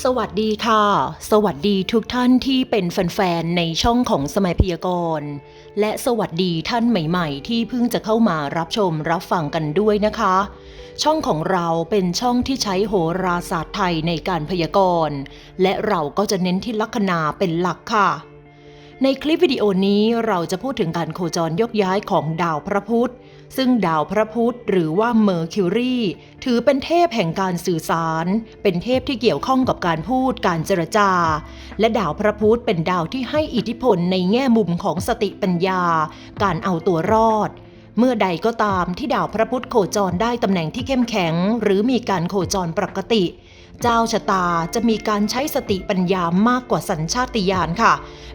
สวัสดีค่ะ สวัสดีทุกท่านที่เป็นแฟนๆ ในช่องของสมัยพยากรณ์และสวัสดีท่านใหม่ๆ ที่เพิ่งจะเข้ามารับชมรับฟังกันด้วยนะคะ ช่องของเราเป็นช่องที่ใช้โหราศาสตร์ไทยในการพยากรณ์และเราก็จะเน้นที่ลัคนาเป็นหลักค่ะ ในคลิปวิดีโอนี้เราจะพูดถึงการโคจรยกย้ายของดาวพระพุธ ซึ่งดาวพระพุธหรือว่าเมอร์คิวรีถือเป็นเทพแห่งการสื่อสาร เป็นเทพที่เกี่ยวข้องกับการพูดการเจรจา และดาวพระพุธเป็นดาวที่ให้อิทธิพลในแง่มุมของสติปัญญา การเอาตัวรอดเมื่อใดก็ตามที่ดาวพระพุธโคจรได้ตำแหน่งที่เข้มแข็ง หรือมีการโคจรปกติ เจ้าชะตาจะมีการใช้สติปัญญามากกว่าสัญชาติญาณค่ะ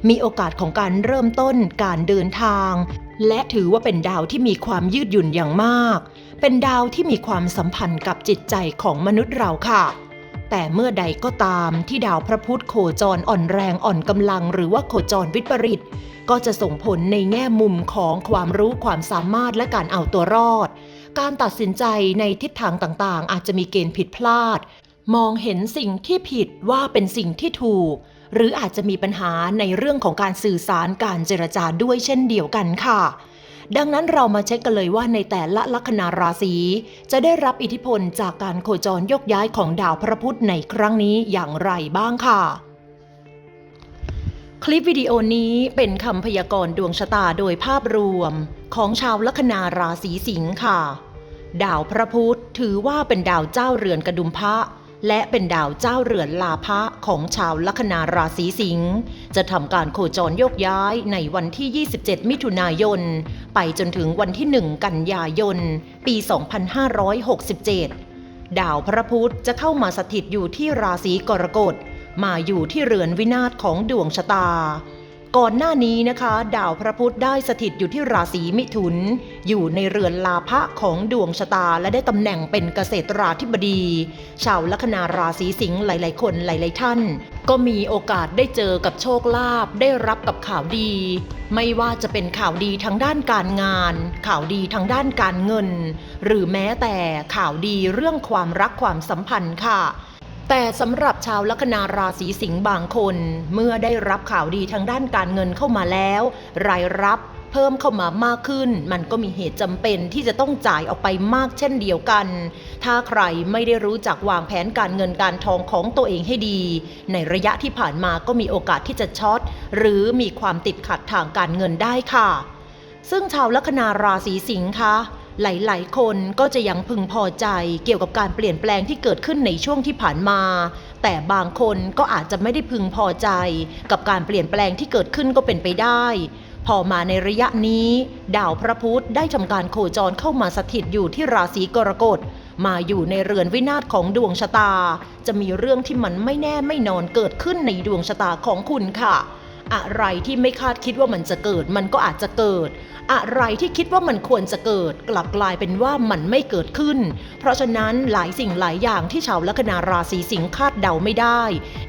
มีโอกาสของการเริ่มต้นการเดินทาง และถือว่าเป็นดาวที่มีความยืดหยุ่นอย่างมาก เป็นดาวที่มีความสัมพันธ์กับจิตใจของมนุษย์เราค่ะ แต่เมื่อใดก็ตามที่ดาวพระพุธโคจรอ่อนแรงอ่อนกำลัง หรือว่าโคจรวิปริตก็จะส่งผลในแง่มุมของความรู้ความสามารถและการเอาตัวรอด การตัดสินใจในทิศทางต่างๆ อาจจะมีเกณฑ์ผิดพลาด มองเห็นสิ่งที่ผิดว่าเป็นสิ่งที่ถูก หรืออาจจะมีปัญหาในเรื่องของการสื่อสารการเจรจาด้วยเช่นเดียวกันค่ะ ดังนั้นเรามาเช็คกันเลยว่าในแต่ละลัคนาราศีจะได้รับอิทธิพลจากการโคจรยกย้ายของดาวพระพุธในครั้งนี้อย่างไรบ้างค่ะคลิปวิดีโอนี้เป็นคำพยากรณ์ดวงชะตาโดยภาพรวมของชาวลัคนาราศีสิงค์ค่ะ ดาวพระพุธถือว่าเป็นดาวเจ้าเรือนกระดุมพระ และเป็นดาวเจ้าเรือนลาภะของชาวลัคนาราศีสิงห์จะทำการโคจรโยกย้ายในวันที่ 27 มิถุนายน ไปจนถึงวันที่ 1 กันยายน ปี 2567 ดาวพระพุธจะเข้ามาสถิตอยู่ที่ราศีกรกฎ มาอยู่ที่เรือนวินาศของดวงชะตา ก่อนหน้านี้นะคะ ดาวพระพุธได้สถิตอยู่ที่ราศีมิถุน อยู่ในเรือนลาภะของดวงชะตาและได้ตำแหน่งเป็นเกษตราธิบดี ชาวลัคนาราศีสิงห์หลาย ๆ คนหลาย ๆ ท่าน ก็มีโอกาสได้เจอกับโชคลาภได้รับกับข่าวดี ไม่ว่าจะเป็นข่าวดีทางด้านการงาน ข่าวดีทางด้านการเงิน หรือแม้แต่ข่าวดีเรื่องความรักความสัมพันธ์ค่ะ แต่สำหรับชาวลัคนาราศีสิงห์บางคน เมื่อได้รับข่าวดีทางด้านการเงินเข้ามาแล้ว รายรับเพิ่มเข้ามามากขึ้น มันก็มีเหตุจำเป็นที่จะต้องจ่ายออกไปมากเช่นเดียวกัน ถ้าใครไม่ได้รู้จักวางแผนการเงินการทองของตัวเองให้ดี ในระยะที่ผ่านมาก็มีโอกาสที่จะช็อตหรือมีความติดขัดทางการเงินได้ค่ะ ซึ่งชาวลัคนาราศีสิงห์คะ หลาย ๆ คนก็จะยังพึงพอใจเกี่ยวกับการเปลี่ยนแปลงที่เกิดขึ้นในช่วงที่ผ่านมา แต่บางคนก็อาจจะไม่ได้พึงพอใจ กับการเปลี่ยนแปลงที่เกิดขึ้นก็เป็นไปได้ พอมาในระยะนี้ ดาวพระพุธได้ทำการโคจรเข้ามาสถิตอยู่ที่ราศีกรกฎมาอยู่ในเรือนวินาศของดวงชะตา จะมีเรื่องที่มันไม่แน่ไม่นอนเกิดขึ้นในดวงชะตาของคุณค่ะ อะไรที่ไม่คาดคิดว่ามันจะเกิดมันก็อาจจะเกิด อะไรที่คิดว่ามันควรจะเกิด กลับกลายเป็นว่ามันไม่เกิดขึ้น เพราะฉะนั้นหลายสิ่งหลายอย่างที่ชาวลัคนาราศีสิงห์คาดเดาไม่ได้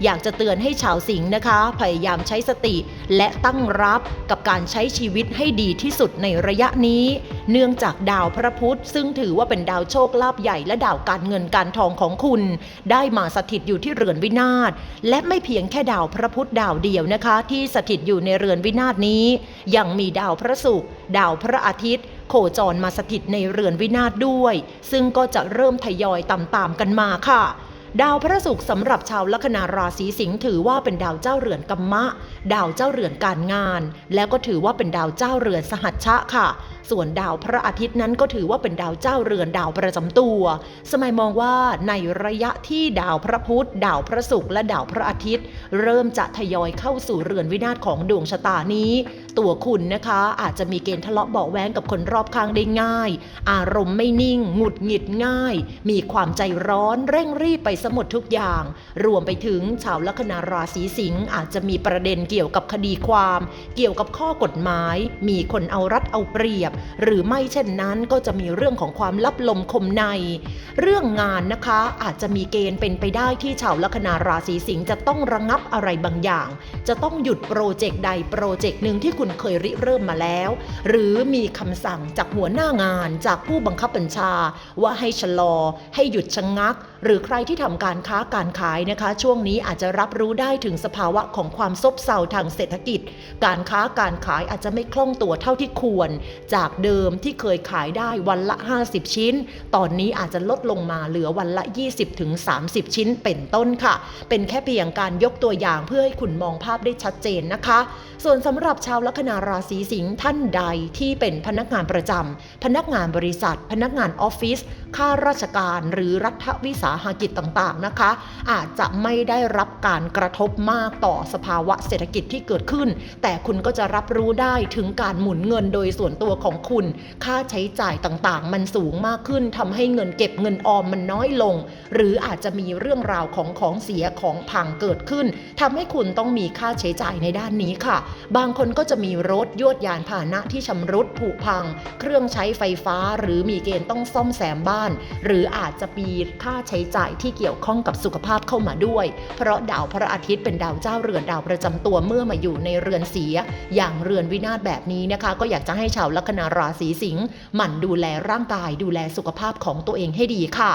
อยากจะเตือนให้ชาวสิงห์นะคะ พยายามใช้สติและตั้งรับกับการใช้ชีวิตให้ดีที่สุดในระยะนี้ เนื่องจากดาวพระพุธซึ่งถือว่าเป็นดาวโชคลาภใหญ่และดาวการเงินการทองของคุณ ได้มาสถิตอยู่ที่เรือนวินาศและไม่เพียงแค่ดาวพระพุธดาวเดียวนะคะ ที่สถิตอยู่ในเรือนวินาศนี้ ยังมีดาวพระศุกร์ดาวพระอาทิตย์โคจรมาสถิตในเรือนวินาศด้วย ซึ่งก็จะเริ่มทยอยตามๆกันมาค่ะดาวพระศุกร์สำหรับชาวลัคนาราศีสิงห์ถือว่าเป็นดาวเจ้าเรือนกัมมะ ดาวเจ้าเรือนการงาน แล้วก็ถือว่าเป็นดาวเจ้าเรือนสหัชชะค่ะ ส่วนดาวพระอาทิตย์นั้นก็ถือว่าเป็นดาวเจ้าเรือนดาวประจำตัว สมัยมองว่าในระยะที่ดาวพระพุธ ดาวพระศุกร์และดาวพระอาทิตย์ เริ่มจะทยอยเข้าสู่เรือนวินาศของดวงชะตานี้ ตัวคุณนะคะอาจจะมีเกณฑ์ทะเลาะเบาะแว้งกับคนรอบข้างได้ง่าย อารมณ์ไม่นิ่ง หงุดหงิดง่าย มีความใจร้อนเร่งรีบไปสมดทุกอย่าง รวมไปถึงชาวลัคนาราศีสิงห์อาจจะมีประเด็นเกี่ยวกับคดีความ เกี่ยวกับข้อกฎหมาย มีคนเอารัดเอาเปรียบหรือไม่เช่นนั้นก็จะมีเรื่องของความลับลมคมใน เรื่องงานนะคะอาจจะมีเกณฑ์เป็นไปได้ที่ชาวลัคนาราศีสิงห์จะต้องระงับอะไรบางอย่าง จะต้องหยุดโปรเจกต์ใดโปรเจกต์หนึ่งที่คุณเคยริเริ่มมาแล้ว หรือมีคำสั่งจากหัวหน้างานจากผู้บังคับบัญชา ว่าให้ชะลอ ให้หยุดชะงักหรือใครที่ทำการค้าการขายนะคะ ช่วงนี้อาจจะรับรู้ได้ถึงสภาวะของความซบเซาทางเศรษฐกิจ การค้าการขายอาจจะไม่คล่องตัวเท่าที่ควร จากเดิมที่เคยขายได้วันละ 50 ชิ้น ตอนนี้อาจจะลดลงมาเหลือวันละ 20ถึง30 ชิ้นเป็นต้นค่ะ เป็นแค่เพียงการยกตัวอย่างเพื่อให้คุณมองภาพได้ชัดเจนนะคะ ส่วนสำหรับชาวลัคนาราศีสิงห์ท่านใดที่เป็นพนักงานประจำพนักงานบริษัท พนักงานออฟฟิศข้าราชการหรือรัฐวิสาหกิจต่างๆนะคะ อาจจะไม่ได้รับการกระทบมากต่อสภาวะเศรษฐกิจที่เกิดขึ้น แต่คุณก็จะรับรู้ได้ถึงการหมุนเงินโดยส่วนตัวของคุณ ค่าใช้จ่ายต่างๆ มันสูงมากขึ้นทำให้เงินเก็บเงินออมมันน้อยลง หรืออาจจะมีเรื่องราวของของเสียของพังเกิดขึ้นทำให้คุณต้องมีค่าใช้จ่ายในด้านนี้ค่ะ บางคนก็จะมีรถยวดยานพาหนะที่ชำรุดผุพัง เครื่องใช้ไฟฟ้าหรือมีเกณฑ์ต้องซ่อมแซมบ้านหรืออาจจะมีค่าใช้จ่ายที่เกี่ยวข้องกับสุขภาพเข้ามาด้วย เพราะดาวพระอาทิตย์เป็นดาวเจ้าเรือนดาวประจำตัวเมื่อมาอยู่ในเรือนเสีย อย่างเรือนวินาศแบบนี้นะคะ ก็อยากจะให้ชาวลัคนาราศีสิงห์หมั่นดูแลร่างกาย ดูแลสุขภาพของตัวเองให้ดีค่ะ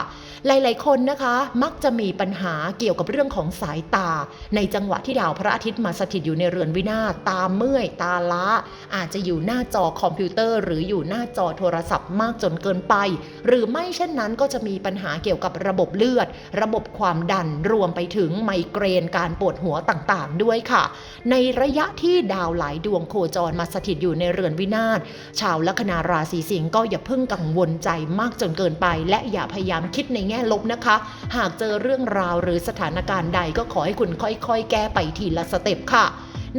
หลาย ๆ คนนะคะ มักจะมีปัญหาเกี่ยวกับเรื่องของสายตา ในจังหวะที่ดาวพระอาทิตย์มาสถิตอยู่ในเรือนวินาศตาเมื่อยตาล้า อาจจะอยู่หน้าจอคอมพิวเตอร์ หรืออยู่หน้าจอโทรศัพท์มากจนเกินไป หรือไม่เช่นนั้นก็จะมีปัญหาเกี่ยวกับระบบเลือด ระบบความดันรวมไปถึงไมเกรนการปวดหัวต่างๆ ด้วยค่ะ ในระยะที่ดาวหลายดวงโคจรมาสถิตอยู่ในเรือนวินาศชาวลัคนาราศีสิงห์ก็อย่าเพิ่งกังวลใจมากจนเกินไป และอย่าพยายามคิดในแง่ลบนะคะ หากเจอเรื่องราวหรือสถานการณ์ใดก็ขอให้คุณค่อยๆ แก้ไปทีละสเต็ปค่ะ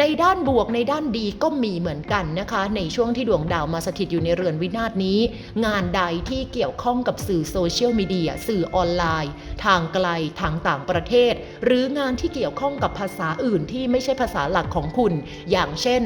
ในด้านบวกในด้านดีก็มีเหมือนกันนะคะ ในช่วงที่ดวงดาวมาสถิตอยู่ในเรือนวินาศนี้ งานใดที่เกี่ยวข้องกับสื่อโซเชียลมีเดียสื่อออนไลน์ ทางไกลทางต่างประเทศ หรืองานที่เกี่ยวข้องกับภาษาอื่นที่ไม่ใช่ภาษาหลักของคุณ อย่างเช่น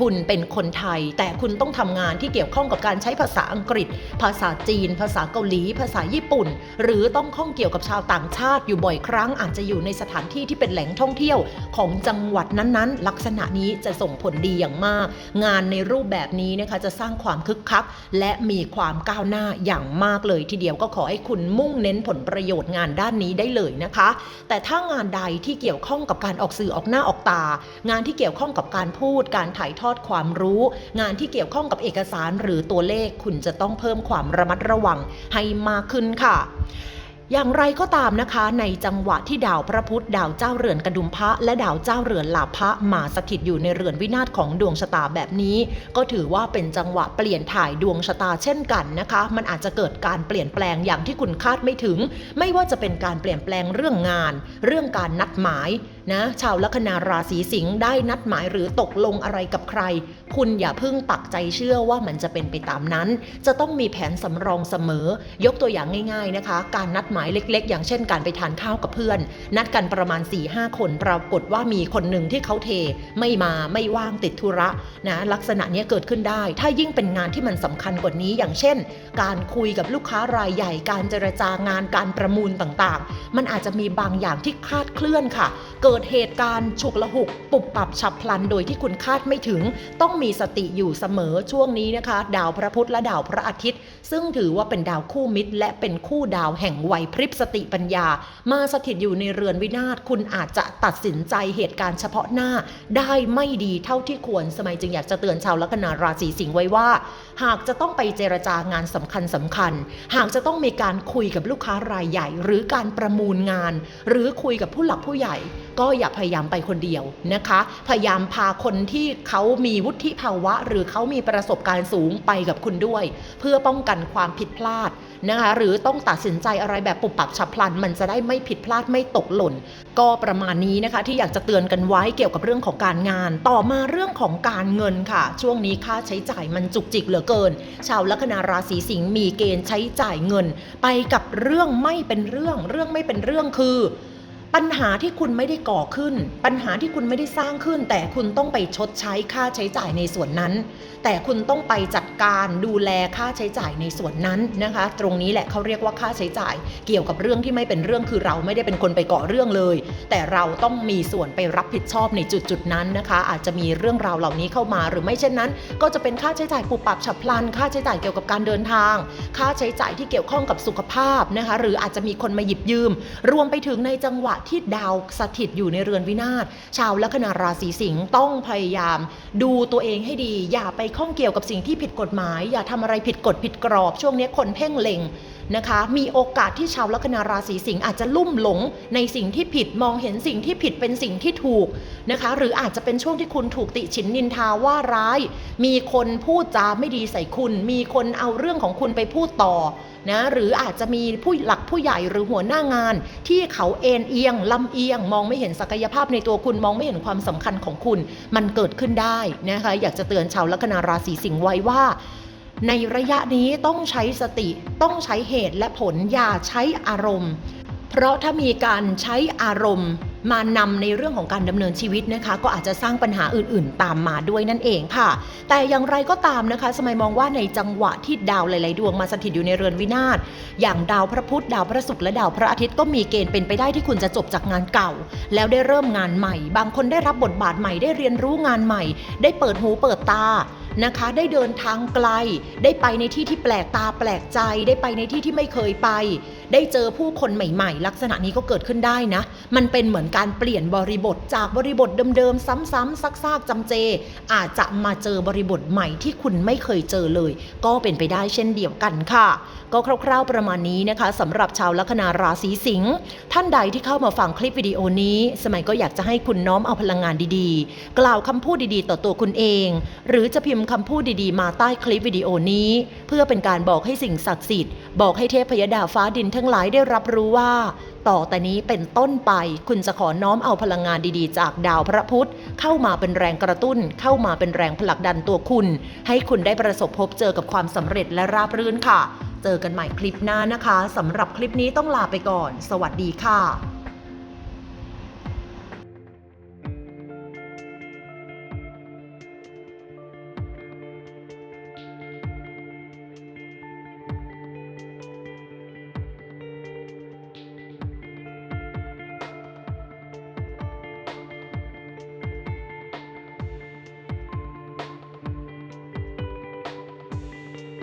คุณเป็นคนไทย แต่คุณต้องทำงานที่เกี่ยวข้องกับการใช้ภาษาอังกฤษ ภาษาจีน ภาษาเกาหลี ภาษาญี่ปุ่น หรือต้องข้องเกี่ยวกับชาวต่างชาติอยู่บ่อยครั้ง อาจจะอยู่ในสถานที่ที่เป็นแหล่งท่องเที่ยวของจังหวัดนั้นๆ ลักษณะนี้จะส่งผลดีอย่างมาก งานในรูปแบบนี้นะคะจะสร้างความคึกคัก และมีความก้าวหน้าอย่างมากเลย ทีเดียวก็ขอให้คุณมุ่งเน้นผลประโยชน์งานด้านนี้ได้เลยนะคะ แต่ถ้างานใดที่เกี่ยวข้องกับการออกสื่อออกหน้าออกตา งานที่เกี่ยวข้องกับการพูดการถ่ายททอดความรู้ งานที่เกี่ยวข้องกับเอกสารหรือตัวเลขคุณจะต้องเพิ่มความระมัดระวังให้มากขึ้นค่ะอย่างไรก็ตามนะคะ ในจังหวะที่ดาวพระพุธดาวเจ้าเรือนกระดุมพระและดาวเจ้าเรือนลาภะมาสถิตอยู่ในเรือนวินาศของดวงชะตาแบบนี้ ก็ถือว่าเป็นจังหวะเปลี่ยนถ่ายดวงชะตาเช่นกันนะคะ มันอาจจะเกิดการเปลี่ยนแปลงอย่างที่คุณคาดไม่ถึง ไม่ว่าจะเป็นการเปลี่ยนแปลงเรื่องงาน เรื่องการนัดหมายนะชาวลัคนาราศีสิงห์ได้นัดหมายหรือตกลงอะไรกับใคร คุณอย่าเพิ่งปักใจเชื่อว่ามันจะเป็นไปตามนั้น จะต้องมีแผนสำรองเสมอ ยกตัวอย่างง่าย ๆนะคะ การนัดหมายเล็ก ๆ อย่างเช่นการไปทานข้าวกับเพื่อน นัดกันประมาณ 4-5 คนปรากฏว่ามีคนหนึ่งที่เขาเท ไม่มาไม่ว่างติดธุระนะลักษณะนี้เกิดขึ้นได้ ถ้ายิ่งเป็นงานที่มันสำคัญกว่านี้อย่างเช่น การคุยกับลูกค้ารายใหญ่การเจรจางานการประมูลต่างๆ มันอาจจะมีบางอย่างที่คาดเคลื่อนค่ะ เกิดเหตุการณ์ฉุกละหุก ปุบปับฉับพลันโดยที่คุณคาดไม่ถึง ต้องมีสติอยู่เสมอช่วงนี้นะคะ ดาวพระพุธและดาวพระอาทิตย์ ซึ่งถือว่าเป็นดาวคู่มิตร และเป็นคู่ดาวแห่งวัยพริบสติปัญญา มาสถิตอยู่ในเรือนวินาศคุณอาจจะตัดสินใจเหตุการณ์เฉพาะหน้า ได้ไม่ดีเท่าที่ควรสมัยจึงอยากจะเตือนชาวลัคนาราศีสิงห์ไว้ว่า หากจะต้องไปเจรจางานสำคัญสำคัญ หากจะต้องมีการคุยกับลูกค้ารายใหญ่ หรือการประมูลงาน หรือคุยกับผู้หลักผู้ใหญ่ ก็อย่าพยายามไปคนเดียวนะคะ พยายามพาคนที่เขามีวุฒิภาวะ หรือเขามีประสบการณ์สูงไปกับคุณด้วย เพื่อป้องกันความผิดพลาดนะคะหรือต้องตัดสินใจอะไรแบบปุบปับฉับพลัน มันจะได้ไม่ผิดพลาดไม่ตกหล่น ก็ประมาณนี้นะคะที่อยากจะเตือนกันไว้เกี่ยวกับเรื่องของการงาน ต่อมาเรื่องของการเงินค่ะ ช่วงนี้ค่าใช้จ่ายมันจุกจิกเหลือเกิน ชาวลัคนาราศีสิงห์มีเกณฑ์ใช้จ่ายเงิน ไปกับเรื่องไม่เป็นเรื่องเรื่องไม่เป็นเรื่องคือ ปัญหาที่คุณไม่ได้ก่อขึ้น ปัญหาที่คุณไม่ได้สร้างขึ้น แต่คุณต้องไปชดใช้ค่าใช้จ่ายในส่วนนั้น แต่คุณต้องไปจัดการดูแลค่าใช้จ่ายในส่วนนั้นนะคะ ตรงนี้แหละเขาเรียกว่าค่าใช้จ่าย เกี่ยวกับเรื่องที่ไม่เป็นเรื่องคือเราไม่ได้เป็นคนไปก่อเรื่องเลย แต่เราต้องมีส่วนไปรับผิดชอบในจุดจุดนั้นนะคะ อาจจะมีเรื่องราวเหล่านี้เข้ามา หรือไม่เช่นนั้น ก็จะเป็นค่าใช้จ่ายปุบปับฉับพลัน ค่าใช้จ่ายเกี่ยวกับการเดินทาง ค่าใช้จ่ายที่เกี่ยวข้องกับสุขภาพนะคะ หรืออาจจะมีคนมาหยิบยืม รวมไปถึงในจังหวะที่ดาวสถิตอยู่ในเรือนวินาศชาวลัคนาราศีสิงห์ต้องพยายาม ดูตัวเองให้ดี อย่าไปข้องเกี่ยวกับสิ่งที่ผิดกฎหมาย อย่าทำอะไรผิดกฎผิดกรอบ ช่วงนี้คนเพ่งเล็ง นะคะ มีโอกาสที่ชาวลัคนาราศีสิงห์อาจจะลุ่มหลงในสิ่งที่ผิดมองเห็นสิ่งที่ผิดเป็นสิ่งที่ถูกนะคะ หรืออาจจะเป็นช่วงที่คุณถูกติฉินนินทาว่าร้าย มีคนพูดจาไม่ดีใส่คุณ มีคนเอาเรื่องของคุณไปพูดต่อนะหรืออาจจะมีผู้หลักผู้ใหญ่หรือหัวหน้างาน ที่เขาเอ็นเอียงลำเอียง มองไม่เห็นศักยภาพในตัวคุณมองไม่เห็นความสำคัญของคุณ มันเกิดขึ้นได้นะคะ อยากจะเตือนชาวลัคนาราศีสิงห์ไว้ว่า ในระยะนี้ต้องใช้สติต้องใช้เหตุและผลอย่าใช้อารมณ์ เพราะถ้ามีการใช้อารมณ์ มานำในเรื่องของการดำเนินชีวิตนะคะ ก็อาจจะสร้างปัญหาอื่นๆ ตามมาด้วยนั่นเองค่ะ แต่อย่างไรก็ตามนะคะ สมัยมองว่าในจังหวะที่ดาวหลายๆดวงมาสถิตอยู่ในเรือนวินาศอย่างดาวพระพุธดาวพระศุกร์และดาวพระอาทิตย์ก็มีเกณฑ์เป็นไปได้ที่คุณจะจบจากงานเก่า แล้วได้เริ่มงานใหม่ บางคนได้รับบทบาทใหม่ได้เรียนรู้งานใหม่ ได้เปิดหูเปิดตา นะคะ ได้เดินทางไกล ได้ไปในที่ที่แปลกตาแปลกใจ ได้ไปในที่ที่ไม่เคยไป ได้เจอผู้คนใหม่ ๆ ลักษณะนี้ก็เกิดขึ้นได้นะ มันเป็นเหมือนการเปลี่ยนบริบทจากบริบทเดิมๆ ซ้ำๆซักๆจำเจ อาจจะมาเจอบริบทใหม่ที่คุณไม่เคยเจอเลย ก็เป็นไปได้เช่นเดียวกันค่ะ ก็คร่าว ๆประมาณนี้นะคะสำหรับชาวลัคนาราศีสิงห์ท่านใดที่เข้ามาฟังคลิปวิดีโอนี้ สมัยก็อยากจะให้คุณน้อมเอาพลังงานดีๆ กล่าวคำพูดดีๆ ต่อตัวคุณเอง หรือจะพิมพ์คำพูดดีๆ มาใต้คลิปวิดีโอนี้ เพื่อเป็นการบอกให้สิ่งศักดิ์สิทธิ์ บอกให้เทพยดาฟ้าดินทั้งหลายได้รับรู้ว่า ต่อแต่นี้เป็นต้นไปคุณจะขอน้อมเอาพลังงานดีๆ จากดาวพระพุธ เข้ามาเป็นแรงกระตุ้น เข้ามาเป็นแรงผลักดันตัวคุณ ให้คุณได้ประสบพบเจอกับความสำเร็จและราบรื่นค่ะ เจอกันใหม่คลิปหน้านะคะสำหรับคลิปนี้ต้องลาไปก่อน สวัสดีค่ะ